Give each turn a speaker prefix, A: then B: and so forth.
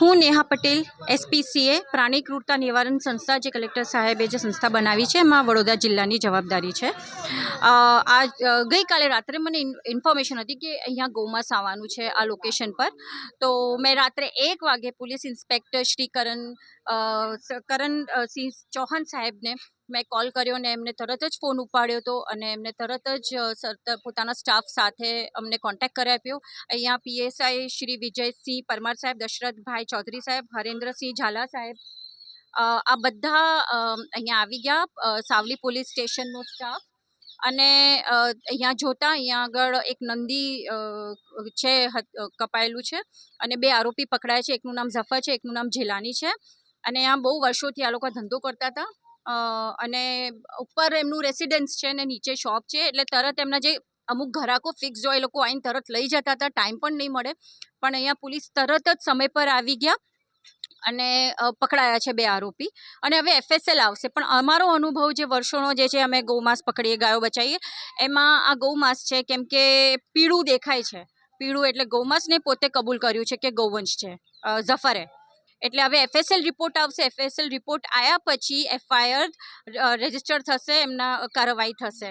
A: હું નેહા પટેલ એસપીસીએ પ્રાણી ક્રૂરતા નિવારણ સંસ્થા જે કલેક્ટર સાહેબે જે સંસ્થા બનાવી છે એમાં વડોદરા જિલ્લાની જવાબદારી છે. આ ગઈકાલે રાત્રે મને ઇન્ફોર્મેશન હતી કે અહીંયા ગૌમાંસ આવવાનું છે આ લોકેશન પર. તો મેં રાત્રે એક વાગે પોલીસ ઇન્સ્પેક્ટર શ્રી કરણ અ, સ- કરણ સિંહ ચૌહાણ સાહેબને મેં કોલ કર્યો ને એમને તરત જ ફોન ઉપાડ્યો હતો અને એમને તરત જ પોતાના સ્ટાફ સાથે અમને કોન્ટેક્ટ કરી આપ્યો. અહીંયા પીએસઆઈ શ્રી વિજયસિંહ પરમાર સાહેબ, દશરથભાઈ ચૌધરી સાહેબ, હરેન્દ્રસિંહ ઝાલા સાહેબ આ બધા અહીંયા આવી ગયા સાવલી પોલીસ સ્ટેશનનો સ્ટાફ અને અહીંયા જોતા અહીંયા આગળ એક નંદી છે કપાયેલું છે અને બે આરોપી પકડાયા છે. એકનું નામ ઝફર છે, એકનું નામ જેલાની છે. અને આ બહુ વર્ષોથી આ લોકો ધંધો કરતા હતા. અને ઉપર એમનું રેસિડન્સ છે ને નીચે શોપ છે, એટલે તરત એમના જે અમુક ઘરાકો ફિક્સ હોય એ લોકો આવીને તરત લઈ જતા હતા ટાઈમ પણ નહીં મળે. પણ અહીંયા પોલીસ તરત જ સમય પર આવી ગયા અને પકડાયા છે બે આરોપી. અને હવે એફએસએલ આવશે. પણ અમારો અનુભવ જે વર્ષોનો જે છે, અમે ગૌમાંસ પકડીએ, ગાયો બચાવીએ એમાં આ ગૌમાંસ છે, કેમ કે પીળું દેખાય છે. પીળું એટલે ગૌમાંસને પોતે કબૂલ કર્યું છે કે ગૌવંશ છે. ઝફરે. એટલે હવે એફએસએલ રિપોર્ટ આવશે. એફએસએલ રિપોર્ટ આવ્યા પછી એફઆઈઆર રજિસ્ટર થશે, એમના કાર્યવાહી થશે.